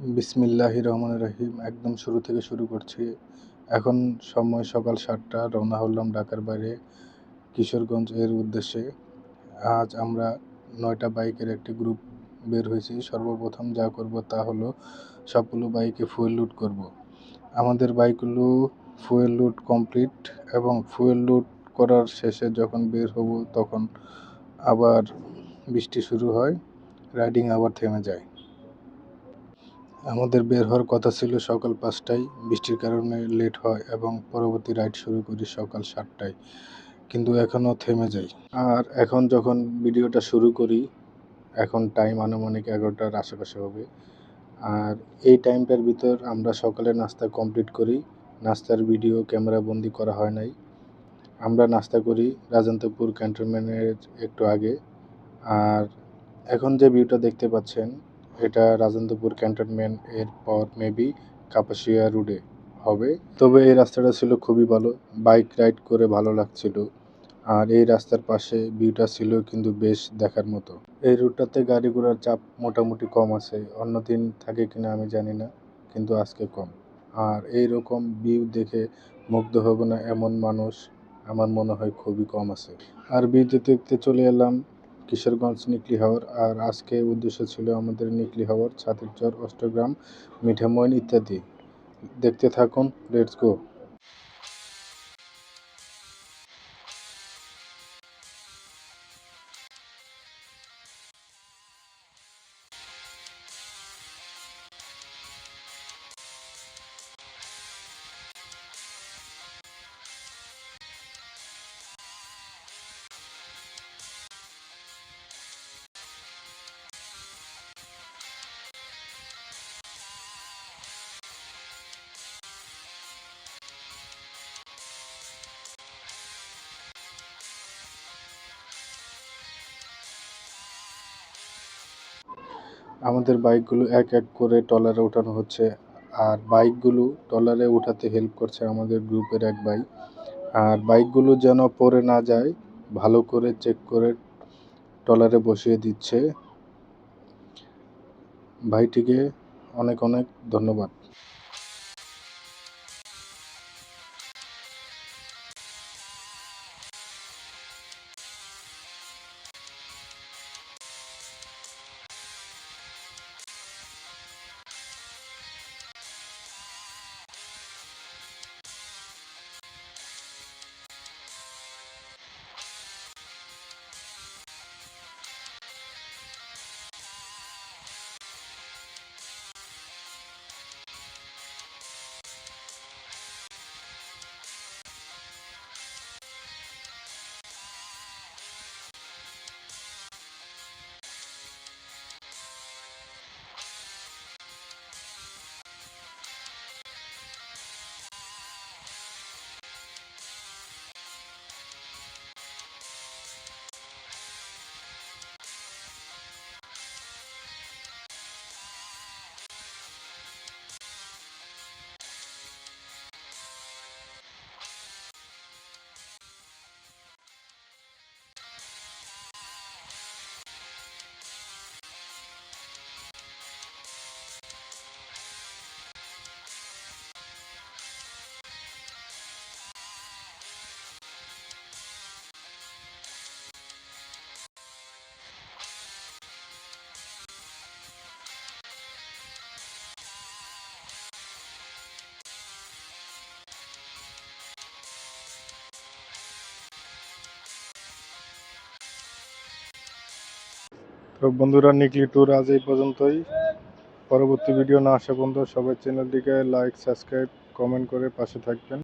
বিসমিল্লাহ রহমান রহিম। একদম শুরু থেকে শুরু করছি। এখন সময় সকাল সাতটা, রওনা হলাম ঢাকার বাইরে কিশোরগঞ্জ এর উদ্দেশ্যে। আজ আমরা নয়টা বাইকের একটি গ্রুপ বের হয়েছি। সর্বপ্রথম যা করব তা হলো সবগুলো বাইকে ফুয়েল লুট করব। আমাদের বাইকগুলো ফুয়েল লুট কমপ্লিট এবং ফুয়েল লুট করার শেষে যখন বের হব তখন আবার বৃষ্টি শুরু হয়। রাইডিং আবার থেমে যায়। আমাদের বের হওয়ার কথা ছিল সকাল পাঁচটায়। বৃষ্টির কারণে লেট হয় এবং পরবর্তী রাইড শুরু করি সকাল সাতটায়। কিন্তু এখনও থেমে যাই। আর এখন যখন ভিডিওটা শুরু করি, এখন টাইম আনুমানিক এগারোটার আশেপাশে হবে। আর এই টাইমটার ভিতর আমরা সকালে নাস্তা কমপ্লিট করি। নাস্তার ভিডিও ক্যামেরা বন্দি করা হয় নাই। আমরা নাস্তা করি রাজন্তপুর ক্যান্টনমেন্টের একটু আগে। আর এখন যে ভিউটা দেখতে পাচ্ছেন এটা রাজেন্দ্রপুর ক্যান্টনমেন্ট এর পর মেবি কাপাসিয়া রোডে হবে। তবে এই রাস্তাটা ছিল খুবই ভালো বাইক রাইড করে ভালো লাগছিল। আর এই রাস্তার পাশে ভিউটা ছিল কিন্তু বেশ দেখার মতো। এই রুটটাতে গাড়ি ঘোড়ার চাপ মোটামুটি কম আছে, অন্য দিন থাকে কিনা আমি জানি না, কিন্তু আজকে কম। আর এই রকম ভিউ দেখে মুগ্ধ হব না এমন মানুষ আমার মনে হয় খুবই কম আছে। আর ভিউ দেখতে দেখতে চলে এলাম কিশোরগঞ্জ নিকলি হাওর। আর আজকে উদ্দেশ্য ছিল আমাদের নিকলি হাওর ছাতের চর অষ্টগ্রাম মিঠামইন ইত্যাদি। দেখতে থাকুন, লেটস গো। আমাদের বাইকগুলো এক এক করে ট্রলারে ওঠানো হচ্ছে। আর বাইকগুলো ট্রলারে ওঠাতে হেল্প করছে আমাদের গ্রুপের এক ভাই। আর বাইকগুলো যেন পড়ে না যায়, ভালো করে চেক করে ট্রলারে বসিয়ে দিচ্ছে। ভাইটিকে অনেক অনেক ধন্যবাদ। তো বন্ধুরা, নিকলি ট্যুর আজ এই পর্যন্তই। পরবর্তী ভিডিও না আসা পর্যন্ত সবাই চ্যানেলটিকে লাইক সাবস্ক্রাইব কমেন্ট করে পাশে থাকবেন।